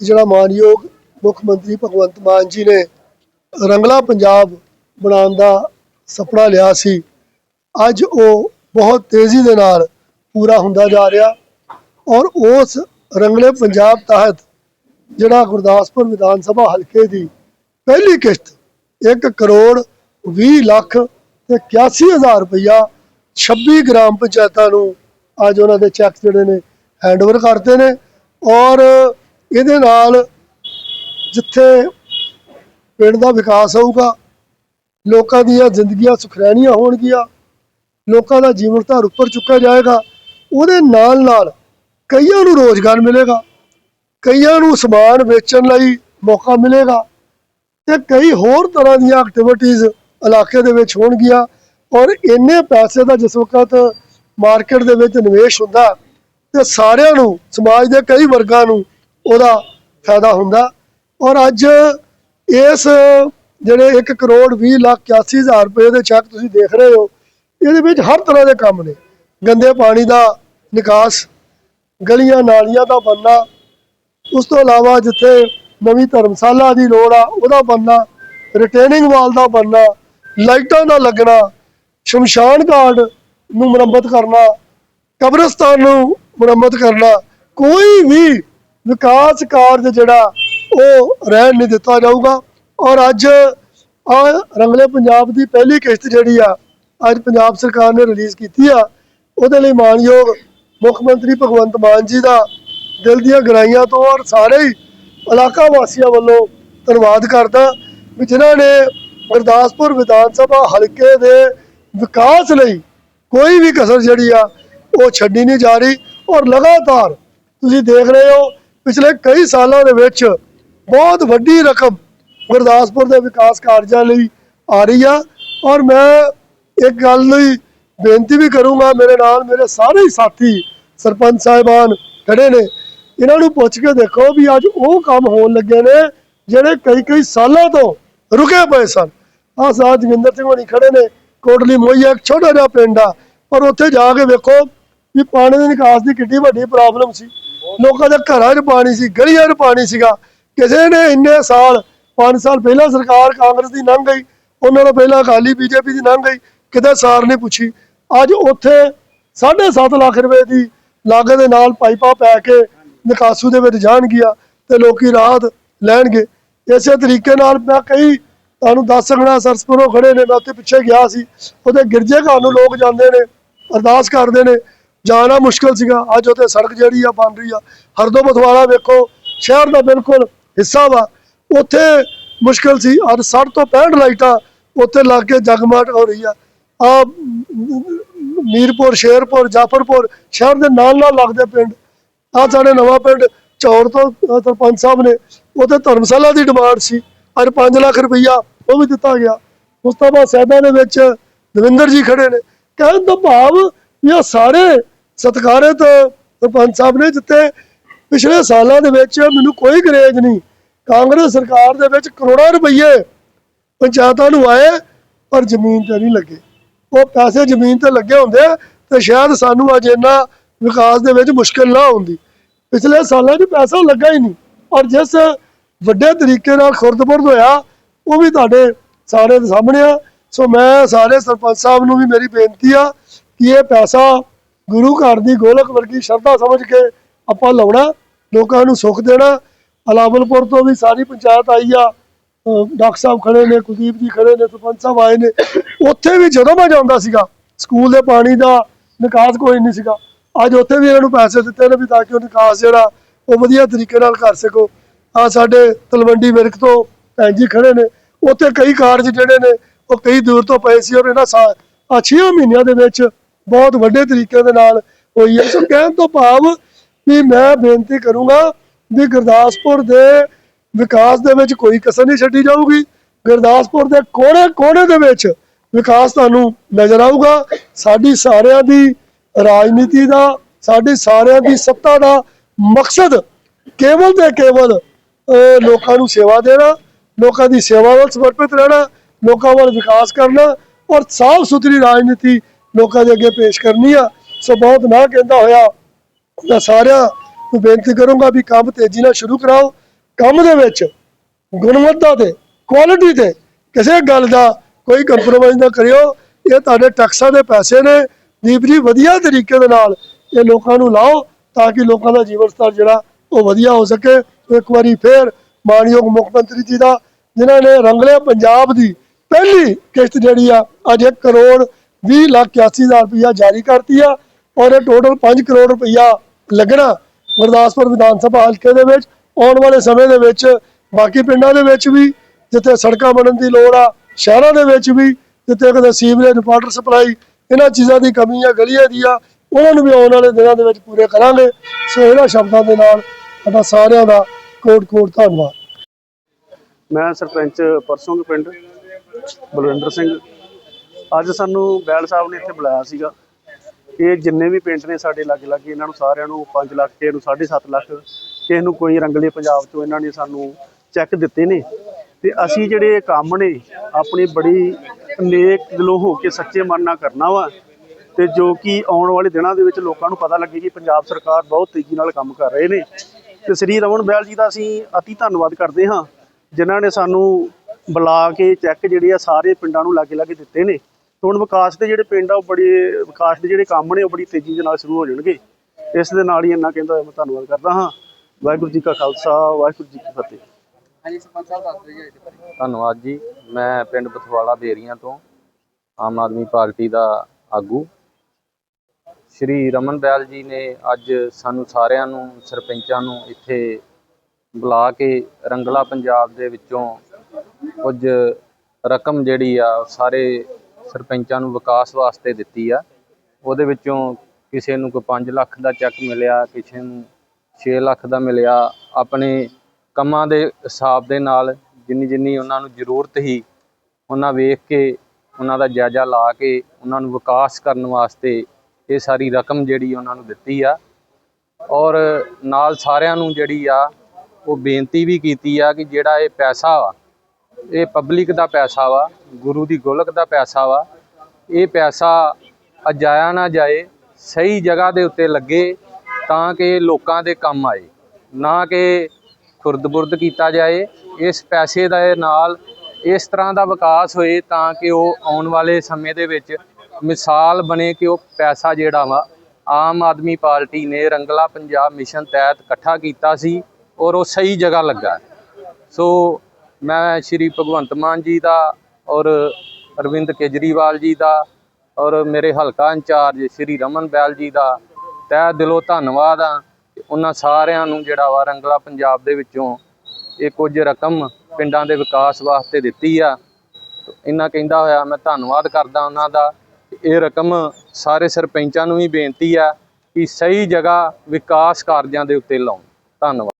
ਜਿਹੜਾ ਮਾਨਯੋਗ ਮੁੱਖ ਮੰਤਰੀ ਭਗਵੰਤ ਮਾਨ ਜੀ ਨੇ ਰੰਗਲਾ ਪੰਜਾਬ ਬਣਾਉਣ ਦਾ ਸੁਪਨਾ ਲਿਆ ਸੀ, ਅੱਜ ਉਹ ਬਹੁਤ ਤੇਜ਼ੀ ਦੇ ਨਾਲ ਪੂਰਾ ਹੁੰਦਾ ਜਾ ਰਿਹਾ ਔਰ ਉਸ ਰੰਗਲੇ ਪੰਜਾਬ ਤਹਿਤ ਜਿਹੜਾ ਗੁਰਦਾਸਪੁਰ ਵਿਧਾਨ ਸਭਾ ਹਲਕੇ ਦੀ ਪਹਿਲੀ ਕਿਸ਼ਤ 1 ਕਰੋੜ 20 ਲੱਖ ਤੇ 81000 ਰੁਪਇਆ 26 ਗ੍ਰਾਮ ਪੰਚਾਇਤਾਂ ਨੂੰ ਅੱਜ ਉਹਨਾਂ ਦੇ ਚੈੱਕ ਜਿਹੜੇ ਨੇ ਹੈਂਡਓਵਰ ਕਰਦੇ ਨੇ ਔਰ ਇਹਦੇ ਨਾਲ ਜਿੱਥੇ ਪਿੰਡ ਦਾ ਵਿਕਾਸ ਹੋਊਗਾ, ਲੋਕਾਂ ਦੀਆਂ ਜ਼ਿੰਦਗੀਆਂ ਸੁਖਰੈਣੀਆਂ ਹੋਣਗੀਆਂ, ਲੋਕਾਂ ਦਾ ਜੀਵਨ ਧਾਰ ਉੱਪਰ ਚੁੱਕਿਆ ਜਾਏਗਾ, ਉਹਦੇ ਨਾਲ ਨਾਲ ਕਈਆਂ ਨੂੰ ਰੋਜ਼ਗਾਰ ਮਿਲੇਗਾ, ਕਈਆਂ ਨੂੰ ਸਮਾਨ ਵੇਚਣ ਲਈ ਮੌਕਾ ਮਿਲੇਗਾ ਤੇ ਕਈ ਹੋਰ ਤਰ੍ਹਾਂ ਦੀਆਂ ਐਕਟੀਵਿਟੀਆਂ ਇਲਾਕੇ ਦੇ ਵਿੱਚ ਹੋਣਗੀਆਂ ਔਰ ਇੰਨੇ ਪੈਸੇ ਦਾ ਜਿਸ ਵਕਤ ਮਾਰਕੀਟ ਦੇ ਵਿੱਚ ਨਿਵੇਸ਼ ਹੁੰਦਾ ਤੇ ਸਾਰਿਆਂ ਨੂੰ, ਸਮਾਜ ਦੇ ਕਈ ਵਰਗਾਂ ਨੂੰ ਉਹਦਾ ਫਾਇਦਾ ਹੁੰਦਾ। ਔਰ ਅੱਜ ਇਸ ਜਿਹੜੇ 1 ਕਰੋੜ 20 ਲੱਖ 81 ਹਜ਼ਾਰ ਰੁਪਏ ਦੇ ਚੈੱਕ ਤੁਸੀਂ ਦੇਖ ਰਹੇ ਹੋ, ਇਹਦੇ ਵਿੱਚ ਹਰ ਤਰ੍ਹਾਂ ਦੇ ਕੰਮ ਨੇ। ਗੰਦੇ ਪਾਣੀ ਦਾ ਨਿਕਾਸ, ਗਲੀਆਂ ਨਾਲੀਆਂ ਦਾ ਬਣਨਾ ਉਸ ਤੋਂ ਇਲਾਵਾ ਜਿੱਥੇ ਨਵੀਂ ਧਰਮਸ਼ਾਲਾ ਦੀ ਲੋੜ ਆ, ਉਹਦਾ ਬਣਨਾ ਰਿਟੇਨਿੰਗ ਵਾਲ ਦਾ ਬਣਨਾ ਲਾਈਟਾਂ ਦਾ ਲੱਗਣਾ, ਸ਼ਮਸ਼ਾਨ ਘਾਟ ਨੂੰ ਮੁਰੰਮਤ ਕਰਨਾ, ਕਬਰਸਤਾਨ ਨੂੰ ਮੁਰੰਮਤ ਕਰਨਾ, ਕੋਈ ਵੀ ਵਿਕਾਸ ਕਾਰਜ ਜਿਹੜਾ ਉਹ ਰਹਿਣ ਨਹੀਂ ਦਿੱਤਾ ਜਾਊਗਾ। ਔਰ ਅੱਜ ਆ ਰੰਗਲੇ ਪੰਜਾਬ ਦੀ ਪਹਿਲੀ ਕਿਸ਼ਤ ਜਿਹੜੀ ਆ, ਅੱਜ ਪੰਜਾਬ ਸਰਕਾਰ ਨੇ ਰਿਲੀਜ਼ ਕੀਤੀ ਆ। ਉਹਦੇ ਲਈ ਮਾਨਯੋਗ ਮੁੱਖ ਮੰਤਰੀ ਭਗਵੰਤ ਮਾਨ ਜੀ ਦਾ ਦਿਲ ਦੀਆਂ ਗਰਾਈਆਂ ਤੋਂ ਔਰ ਸਾਰੇ ਹੀ ਇਲਾਕਾ ਵਾਸੀਆਂ ਵੱਲੋਂ ਧੰਨਵਾਦ ਕਰਦਾ ਵੀ ਜਿਨ੍ਹਾਂ ਨੇ ਗੁਰਦਾਸਪੁਰ ਵਿਧਾਨ ਸਭਾ ਹਲਕੇ ਦੇ ਵਿਕਾਸ ਲਈ ਕੋਈ ਵੀ ਕਸਰ ਜਿਹੜੀ ਆ, ਉਹ ਛੱਡੀ ਨਹੀਂ ਜਾ ਰਹੀ। ਔਰ ਲਗਾਤਾਰ ਤੁਸੀਂ ਦੇਖ ਰਹੇ ਹੋ ਪਿਛਲੇ ਕਈ ਸਾਲਾਂ ਦੇ ਵਿੱਚ ਬਹੁਤ ਵੱਡੀ ਰਕਮ ਗੁਰਦਾਸਪੁਰ ਦੇ ਵਿਕਾਸ ਕਾਰਜਾਂ ਲਈ ਆ ਰਹੀ ਆ। ਔਰ ਮੈਂ ਇੱਕ ਗੱਲ ਲਈ ਬੇਨਤੀ ਵੀ ਕਰੂੰਗਾ, ਮੇਰੇ ਨਾਲ ਮੇਰੇ ਸਾਰੇ ਹੀ ਸਾਥੀ ਸਰਪੰਚ ਸਾਹਿਬਾਨ ਖੜੇ ਨੇ। ਇਹਨਾਂ ਨੂੰ ਪੁੱਛ ਕੇ ਦੇਖੋ ਵੀ ਅੱਜ ਉਹ ਕੰਮ ਹੋਣ ਲੱਗੇ ਨੇ ਜਿਹੜੇ ਕਈ ਕਈ ਸਾਲਾਂ ਤੋਂ ਰੁਕੇ ਪਏ ਸਨ। ਆਹ ਸਾਹ ਜਗਿੰਦਰ ਸਿੰਘ ਹੋਣੀ ਖੜੇ ਨੇ, ਕੋਟਲੀ ਮੋਈਆ ਇੱਕ ਛੋਟਾ ਜਿਹਾ ਪਿੰਡ ਆ। ਪਰ ਉੱਥੇ ਜਾ ਕੇ ਵੇਖੋ ਵੀ ਪਾਣੀ ਦੇ ਨਿਕਾਸ ਦੀ ਕਿੰਨੀ ਵੱਡੀ ਪ੍ਰੋਬਲਮ ਸੀ। ਲੋਕਾਂ ਦੇ ਘਰਾਂ 'ਚ ਪਾਣੀ ਸੀ, ਗਲੀਆਂ 'ਚ ਪਾਣੀ ਸੀਗਾ। ਕਿਸੇ ਨੇ ਇੰਨੇ ਸਾਲ 5 ਸਾਲ ਪਹਿਲਾਂ ਸਰਕਾਰ ਕਾਂਗਰਸ ਦੀ ਲੰਘ ਗਈ, ਉਹਨਾਂ ਨੂੰ ਪਹਿਲਾਂ ਅਕਾਲੀ ਬੀਜੇਪੀ ਦੀ ਲੰਘ ਗਈ, ਕਿਤੇ ਸਾਰ ਨਹੀਂ ਪੁੱਛੀ। ਅੱਜ ਉੱਥੇ 7.5 ਲੱਖ ਰੁਪਏ ਦੀ ਲਾਗਤ ਦੇ ਨਾਲ ਪਾਈਪਾਂ ਪੈ ਕੇ ਨਿਕਾਸੂ ਦੇ ਵਿੱਚ ਜਾਣਗੀਆਂ ਤੇ ਲੋਕੀ ਰਾਹਤ ਲੈਣਗੇ। ਇਸੇ ਤਰੀਕੇ ਨਾਲ ਮੈਂ ਕਈ, ਤੁਹਾਨੂੰ ਦੱਸ ਸਕਣਾ ਸਰਸਪੁਰੋਂ ਖੜੇ ਨੇ, ਮੈਂ ਉੱਥੇ ਪਿੱਛੇ ਗਿਆ ਸੀ। ਉਹਦੇ ਗਿਰਜੇ ਘਰ ਨੂੰ ਲੋਕ ਜਾਂਦੇ ਨੇ, ਅਰਦਾਸ ਕਰਦੇ ਨੇ ਜਾਣਾ ਮੁਸ਼ਕਲ ਸੀਗਾ। ਅੱਜ ਉੱਥੇ ਸੜਕ ਜਿਹੜੀ ਆ ਬਣ ਰਹੀ ਆ। ਹਰਦੋ ਬਥਵਾਲਾ ਵੇਖੋ, ਸ਼ਹਿਰ ਦਾ ਬਿਲਕੁਲ ਹਿੱਸਾ ਵਾ। ਉੱਥੇ ਮੁਸ਼ਕਲ ਸੀ। ਅੱਜ 60 ਤੋਂ 65 ਲਾਈਟਾਂ ਉੱਥੇ ਲੱਗ ਕੇ ਜਗਮਾਟ ਹੋ ਰਹੀ ਆ। ਆ ਮੀਰਪੁਰ, ਸ਼ੇਰਪੁਰ, ਜਾਫਰਪੁਰ ਸ਼ਹਿਰ ਦੇ ਨਾਲ ਨਾਲ ਲੱਗਦੇ ਪਿੰਡ। ਆ ਸਾਡੇ ਨਵਾਂ ਪਿੰਡ ਚੌਰ ਤੋਂ ਸਰਪੰਚ ਸਾਹਿਬ ਨੇ ਉੱਥੇ ਧਰਮਸ਼ਾਲਾ ਦੀ ਡਿਮਾਂਡ ਸੀ। ਅੱਜ 5 ਲੱਖ ਰੁਪਈਆ ਉਹ ਵੀ ਦਿੱਤਾ ਗਿਆ। ਉਸ ਤੋਂ ਬਾਅਦ ਸੈਦਾ ਦੇ ਵਿੱਚ ਦਵਿੰਦਰ ਜੀ ਖੜੇ ਨੇ। ਕਹਿਣ ਦਾ ਭਾਵ ਇਹ ਸਾਰੇ ਸਤਿਕਾਰਤ ਸਰਪੰਚ ਸਾਹਿਬ ਨੇ ਜਿੱਥੇ ਪਿਛਲੇ ਸਾਲਾਂ ਦੇ ਵਿੱਚ ਮੈਨੂੰ ਕੋਈ ਗਰੇਜ ਨਹੀਂ। ਕਾਂਗਰਸ ਸਰਕਾਰ ਦੇ ਵਿੱਚ ਕਰੋੜਾਂ ਰੁਪਏ ਪੰਚਾਇਤਾਂ ਨੂੰ ਆਏ, ਪਰ ਜ਼ਮੀਨ ਤੇ ਨਹੀਂ ਲੱਗੇ। ਉਹ ਪੈਸੇ ਜ਼ਮੀਨ ਤੇ ਲੱਗੇ ਹੁੰਦੇ ਤੇ ਸ਼ਾਇਦ ਸਾਨੂੰ ਅੱਜ ਇੰਨਾ ਵਿਕਾਸ ਦੇ ਵਿੱਚ ਮੁਸ਼ਕਲ ਨਾ ਹੁੰਦੀ ਪਿਛਲੇ ਸਾਲਾਂ 'ਚ ਪੈਸਾ ਲੱਗਾ ਹੀ ਨਹੀਂ। ਔਰ ਜਿਸ ਵੱਡੇ ਤਰੀਕੇ ਨਾਲ ਖੁਰਦਪੁਰਦ ਹੋਇਆ, ਉਹ ਵੀ ਤੁਹਾਡੇ ਸਾਰੇ ਦੇ ਸਾਹਮਣੇ ਆ। ਸੋ ਮੈਂ ਸਾਰੇ ਸਰਪੰਚ ਸਾਹਿਬ ਨੂੰ ਵੀ ਮੇਰੀ ਬੇਨਤੀ ਆ ਕਿ ਇਹ ਪੈਸਾ ਗੁਰੂ ਘਰ ਦੀ ਗੋਲਕ ਵਰਗੀ ਸ਼ਰਧਾ ਸਮਝ ਕੇ ਆਪਾਂ ਲਾਉਣਾ, ਲੋਕਾਂ ਨੂੰ ਸੁੱਖ ਦੇਣਾ। ਅਲਾਵਲਪੁਰ ਤੋਂ ਵੀ ਸਾਰੀ ਪੰਚਾਇਤ ਆਈ ਆ। ਡਾਕਟਰ ਸਾਹਿਬ ਖੜੇ ਨੇ, ਕੁਲਦੀਪ ਜੀ ਖੜੇ ਨੇ, ਸਰਪੰਚ ਸਾਹਿਬ ਆਏ ਨੇ। ਉੱਥੇ ਵੀ ਜਦੋਂ ਮੈਂ ਜਾਂਦਾ ਸੀਗਾ, ਸਕੂਲ ਦੇ ਪਾਣੀ ਦਾ ਨਿਕਾਸ ਕੋਈ ਨਹੀਂ ਸੀਗਾ। ਅੱਜ ਉੱਥੇ ਵੀ ਇਹਨਾਂ ਨੂੰ ਪੈਸੇ ਦਿੱਤੇ ਨੇ ਵੀ ਤਾਂ ਕਿ ਉਹ ਨਿਕਾਸ ਜਿਹੜਾ, ਉਹ ਵਧੀਆ ਤਰੀਕੇ ਨਾਲ ਕਰ ਸਕੋ। ਆ ਸਾਡੇ ਤਲਵੰਡੀ ਵਿਰਕ ਤੋਂ ਭੈਣ ਜੀ ਖੜੇ ਨੇ। ਉੱਥੇ ਕਈ ਕਾਰਜ ਜਿਹੜੇ ਨੇ, ਉਹ ਕਈ ਦੂਰ ਤੋਂ ਪਏ ਸੀ ਔਰ ਇਹਨਾਂ ਸਾ ਆ 6 ਮਹੀਨਿਆਂ ਦੇ ਵਿੱਚ ਬਹੁਤ ਵੱਡੇ ਤਰੀਕੇ ਦੇ ਨਾਲ ਹੋਈ ਹੈ। ਸੋ ਕਹਿਣ ਤੋਂ ਭਾਵ ਵੀ ਮੈਂ ਬੇਨਤੀ ਕਰੂੰਗਾ ਵੀ ਗੁਰਦਾਸਪੁਰ ਦੇ ਵਿਕਾਸ ਦੇ ਵਿੱਚ ਕੋਈ ਕਸਰ ਨਹੀਂ ਛੱਡੀ ਜਾਊਗੀ। ਗੁਰਦਾਸਪੁਰ ਦੇ ਕੋਨੇ ਕੋਨੇ ਦੇ ਵਿੱਚ ਵਿਕਾਸ ਤੁਹਾਨੂੰ ਨਜ਼ਰ ਆਊਗਾ। ਸਾਡੀ ਸਾਰਿਆਂ ਦੀ ਰਾਜਨੀਤੀ ਦਾ, ਸਾਡੀ ਸਾਰਿਆਂ ਦੀ ਸੱਤਾ ਦਾ ਮਕਸਦ ਕੇਵਲ ਤੇ ਕੇਵਲ ਲੋਕਾਂ ਨੂੰ ਸੇਵਾ ਦੇਣਾ, ਲੋਕਾਂ ਦੀ ਸੇਵਾ ਵੱਲ ਸਮਰਪਿਤ ਰਹਿਣਾ, ਲੋਕਾਂ ਵੱਲ ਵਿਕਾਸ ਕਰਨਾ ਔਰ ਸਾਫ਼ ਸੁਥਰੀ ਰਾਜਨੀਤੀ ਲੋਕਾਂ ਦੇ ਅੱਗੇ ਪੇਸ਼ ਕਰਨੀ ਆ। ਸੋ ਬਹੁਤ ਨਾ ਕਹਿੰਦਾ ਹੋਇਆ, ਮੈਂ ਸਾਰਿਆਂ ਨੂੰ ਬੇਨਤੀ ਕਰੂੰਗਾ ਵੀ ਕੰਮ ਤੇਜ਼ੀ ਨਾਲ ਸ਼ੁਰੂ ਕਰਾਓ। ਕੰਮ ਦੇ ਵਿੱਚ ਗੁਣਵੱਤਾ ਤੇ ਕੁਆਲਿਟੀ ਤੇ ਕਿਸੇ ਗੱਲ ਦਾ ਕੋਈ ਕੰਪਰੋਮਾਈਜ਼ ਨਾ ਕਰਿਓ। ਇਹ ਤੁਹਾਡੇ ਟੈਕਸਾਂ ਦੇ ਪੈਸੇ ਨੇ। ਦੀਪ ਜੀ, ਵਧੀਆ ਤਰੀਕੇ ਦੇ ਨਾਲ ਇਹ ਲੋਕਾਂ ਨੂੰ ਲਾਓ ਤਾਂ ਕਿ ਲੋਕਾਂ ਦਾ ਜੀਵਨ ਸਤਰ ਜਿਹੜਾ, ਉਹ ਵਧੀਆ ਹੋ ਸਕੇ। ਇੱਕ ਵਾਰੀ ਫੇਰ ਮਾਨਯੋਗ ਮੁੱਖ ਮੰਤਰੀ ਜੀ ਦਾ, ਜਿਨ੍ਹਾਂ ਨੇ ਰੰਗਲੇ ਪੰਜਾਬ ਦੀ ਪਹਿਲੀ ਕਿਸ਼ਤ ਜਿਹੜੀ ਆ, ਅੱਜ 1 ਕਰੋੜ 20 ਲੱਖ 81 ਹਜ਼ਾਰ ਰੁਪਇਆ ਜਾਰੀ ਕਰਤੀ ਆ ਔਰ ਇਹ ਟੋਟਲ 5 ਕਰੋੜ ਰੁਪਇਆ ਲੱਗਣਾ ਗੁਰਦਾਸਪੁਰ ਵਿਧਾਨ ਸਭਾ ਹਲਕੇ ਦੇ ਵਿੱਚ, ਆਉਣ ਵਾਲੇ ਸਮੇਂ ਦੇ ਵਿੱਚ, ਬਾਕੀ ਪਿੰਡਾਂ ਦੇ ਵਿੱਚ ਵੀ, ਜਿੱਥੇ ਸੜਕਾਂ ਬਣਨ ਦੀ ਲੋੜ ਆ, ਸ਼ਹਿਰਾਂ ਦੇ ਵਿੱਚ ਵੀ, ਜਿੱਥੇ ਕਦੇ ਸੀਵਰੇਜ, ਵਾਟਰ ਸਪਲਾਈ, ਇਹਨਾਂ ਚੀਜ਼ਾਂ ਦੀ ਕਮੀ ਆ ਗਲੀਆਂ ਦੀ ਆ, ਉਹਨਾਂ ਨੂੰ ਵੀ ਆਉਣ ਵਾਲੇ ਦਿਨਾਂ ਦੇ ਵਿੱਚ ਪੂਰੇ ਕਰਾਂਗੇ। ਸੋ ਇਹਨਾਂ ਸ਼ਬਦਾਂ ਦੇ ਨਾਲ ਸਾਡਾ ਸਾਰਿਆਂ ਦਾ ਕੋਟ ਕੋਟ ਧੰਨਵਾਦ। ਮੈਂ ਸਰਪੰਚ ਪਰਸੋਂ ਪਿੰਡ, ਬਲਵਿੰਦਰ ਸਿੰਘ। ਅੱਜ ਸਾਨੂੰ ਬੈਲ ਸਾਹਿਬ ਨੇ ਇੱਥੇ ਬੁਲਾਇਆ ਸੀਗਾ। ਇਹ ਜਿੰਨੇ ਵੀ ਪਿੰਡ ਨੇ ਸਾਡੇ ਲਾਗੇ ਲਾਗੇ, ਇਹਨਾਂ ਨੂੰ ਸਾਰਿਆਂ ਨੂੰ 5 ਲੱਖ, ਕਿਸੇ ਨੂੰ 7.5 ਲੱਖ, ਕਿਸੇ ਨੂੰ ਕੋਈ ਰੰਗਲੇ ਪੰਜਾਬ ਤੋਂ ਇਹਨਾਂ ਨੇ ਸਾਨੂੰ ਚੈੱਕ ਦਿੱਤੇ ਨੇ। ਤੇ ਅਸੀਂ ਜਿਹੜੇ ਕੰਮ ਨੇ, ਆਪਣੀ ਬੜੀ ਨੇਕ ਦਿਲੋਂ ਹੋ ਕੇ ਸੱਚੇ ਮਨ ਨਾਲ ਕਰਨਾ ਵਾ। ਤੇ ਜੋ ਕਿ ਆਉਣ ਵਾਲੇ ਦਿਨਾਂ ਦੇ ਵਿੱਚ ਲੋਕਾਂ ਨੂੰ ਪਤਾ ਲੱਗੇ ਕਿ ਪੰਜਾਬ ਸਰਕਾਰ ਬਹੁਤ ਤੇਜ਼ੀ ਨਾਲ ਕੰਮ ਕਰ ਰਹੇ ਨੇ। ਤੇ ਸ੍ਰੀ ਰਮਨ ਬੈਲ ਜੀ ਦਾ ਅਸੀਂ ਅਤੀ ਧੰਨਵਾਦ ਕਰਦੇ ਹਾਂ, ਜਿਨ੍ਹਾਂ ਨੇ ਸਾਨੂੰ ਬੁਲਾ ਕੇ ਚੈੱਕ ਜਿਹੜੇ ਆ ਸਾਰੇ ਪਿੰਡਾਂ ਨੂੰ ਲਾਗੇ ਲਾਗੇ ਦਿੱਤੇ ਨੇ। ਹੁਣ ਵਿਕਾਸ ਦੇ ਜਿਹੜੇ ਪਿੰਡ ਆ ਉਹ ਬੜੇ ਵਿਕਾਸ ਦੇ ਜਿਹੜੇ ਕੰਮ ਨੇ ਉਹ ਬੜੀ ਤੇਜ਼ੀ ਦੇ ਨਾਲ ਸ਼ੁਰੂ ਹੋ ਜਾਣਗੇ। ਇਸ ਦੇ ਨਾਲ ਹੀ ਇੰਨਾ ਕਹਿੰਦਾ ਹੋਇਆ ਮੈਂ ਧੰਨਵਾਦ ਕਰਦਾ ਹਾਂ। ਵਾਹਿਗੁਰੂ ਜੀ ਕਾ ਖਾਲਸਾ ਵਾਹਿਗੁਰੂ ਜੀ ਕੀ ਫਤਿਹ। ਧੰਨਵਾਦ ਜੀ। ਮੈਂ ਪਿੰਡ ਬਥਵਾਲਾ ਦੇਰੀਆਂ ਤੋਂ ਆਮ ਆਦਮੀ ਪਾਰਟੀ ਦਾ ਆਗੂ। ਸ਼੍ਰੀ ਰਮਨ ਬੈਲ ਜੀ ਨੇ ਅੱਜ ਸਾਨੂੰ ਸਾਰਿਆਂ ਨੂੰ ਸਰਪੰਚਾਂ ਨੂੰ ਇੱਥੇ ਬੁਲਾ ਕੇ ਰੰਗਲਾ ਪੰਜਾਬ ਦੇ ਵਿੱਚੋਂ ਕੁਝ ਰਕਮ ਜਿਹੜੀ ਆ ਸਾਰੇ ਸਰਪੰਚਾਂ ਨੂੰ ਵਿਕਾਸ ਵਾਸਤੇ ਦਿੱਤੀ ਆ। ਉਹਦੇ ਵਿੱਚੋਂ ਕਿਸੇ ਨੂੰ ਕੋਈ 5 ਲੱਖ ਦਾ ਚੈੱਕ ਮਿਲਿਆ, ਕਿਸੇ ਨੂੰ 6 ਲੱਖ ਦਾ ਮਿਲਿਆ। ਆਪਣੇ ਕੰਮਾਂ ਦੇ ਹਿਸਾਬ ਦੇ ਨਾਲ ਜਿੰਨੀ ਜਿੰਨੀ ਉਹਨਾਂ ਨੂੰ ਜ਼ਰੂਰਤ ਸੀ, ਉਹਨਾਂ ਵੇਖ ਕੇ, ਉਹਨਾਂ ਦਾ ਜਾਇਜ਼ਾ ਲਾ ਕੇ, ਉਹਨਾਂ ਨੂੰ ਵਿਕਾਸ ਕਰਨ ਵਾਸਤੇ ਇਹ ਸਾਰੀ ਰਕਮ ਜਿਹੜੀ ਉਹਨਾਂ ਨੂੰ ਦਿੱਤੀ ਆ। ਔਰ ਨਾਲ ਸਾਰਿਆਂ ਨੂੰ ਜਿਹੜੀ ਆ, ਉਹ ਬੇਨਤੀ ਵੀ ਕੀਤੀ ਆ ਕਿ ਜਿਹੜਾ ਇਹ ਪੈਸਾ ਵਾ ਇਹ ਪਬਲਿਕ ਦਾ ਪੈਸਾ ਵਾ, ਗੁਰੂ ਦੀ ਗੋਲਕ ਦਾ ਪੈਸਾ ਵਾ। ਇਹ ਪੈਸਾ ਅਜਾਇਆ ਨਾ ਜਾਏ, ਸਹੀ ਜਗ੍ਹਾ ਦੇ ਉੱਤੇ ਲੱਗੇ ਤਾਂ ਕਿ ਲੋਕਾਂ ਦੇ ਕੰਮ ਆਏ, ਨਾ ਕਿ ਖੁਰਦ-ਬੁਰਦ ਕੀਤਾ ਜਾਏ। ਇਸ ਪੈਸੇ ਦੇ ਨਾਲ ਇਸ ਤਰ੍ਹਾਂ ਦਾ ਵਿਕਾਸ ਹੋਏ ਤਾਂ ਕਿ ਉਹ ਆਉਣ ਵਾਲੇ ਸਮੇਂ ਦੇ ਵਿੱਚ ਮਿਸਾਲ ਬਣੇ ਕਿ ਉਹ ਪੈਸਾ ਜਿਹੜਾ ਵਾ, ਆਮ ਆਦਮੀ ਪਾਰਟੀ ਨੇ ਰੰਗਲਾ ਪੰਜਾਬ ਮਿਸ਼ਨ ਤਹਿਤ ਇਕੱਠਾ ਕੀਤਾ ਸੀ ਔਰ ਉਹ ਸਹੀ ਜਗ੍ਹਾ ਲੱਗਾ। ਸੋ ਮੈਂ ਸ਼੍ਰੀ ਭਗਵੰਤ ਮਾਨ ਜੀ ਦਾ ਔਰ ਅਰਵਿੰਦ ਕੇਜਰੀਵਾਲ ਜੀ ਦਾ ਔਰ ਮੇਰੇ ਹਲਕਾ ਇੰਚਾਰਜ ਸ਼੍ਰੀ ਰਮਨ ਬੈਲ ਜੀ ਦਾ ਤਹਿ ਦਿਲੋਂ ਧੰਨਵਾਦ ਆ ਉਹਨਾਂ ਸਾਰਿਆਂ ਨੂੰ ਜਿਹੜਾ ਵਾ ਰੰਗਲਾ ਪੰਜਾਬ ਦੇ ਵਿੱਚੋਂ ਇਹ ਕੁਝ ਰਕਮ ਪਿੰਡਾਂ ਦੇ ਵਿਕਾਸ ਵਾਸਤੇ ਦਿੱਤੀ ਆ। ਇਹਨਾਂ ਕਹਿੰਦਾ ਹੋਇਆ ਮੈਂ ਧੰਨਵਾਦ ਕਰਦਾ ਉਹਨਾਂ ਦਾ ਇਹ ਰਕਮ ਸਾਰੇ ਸਰਪੰਚਾਂ ਨੂੰ ਵੀ ਬੇਨਤੀ ਆ ਕਿ ਸਹੀ ਜਗ੍ਹਾ ਵਿਕਾਸ ਕਾਰਜਾਂ ਦੇ ਉੱਤੇ ਲਾਉਣ। ਧੰਨਵਾਦ।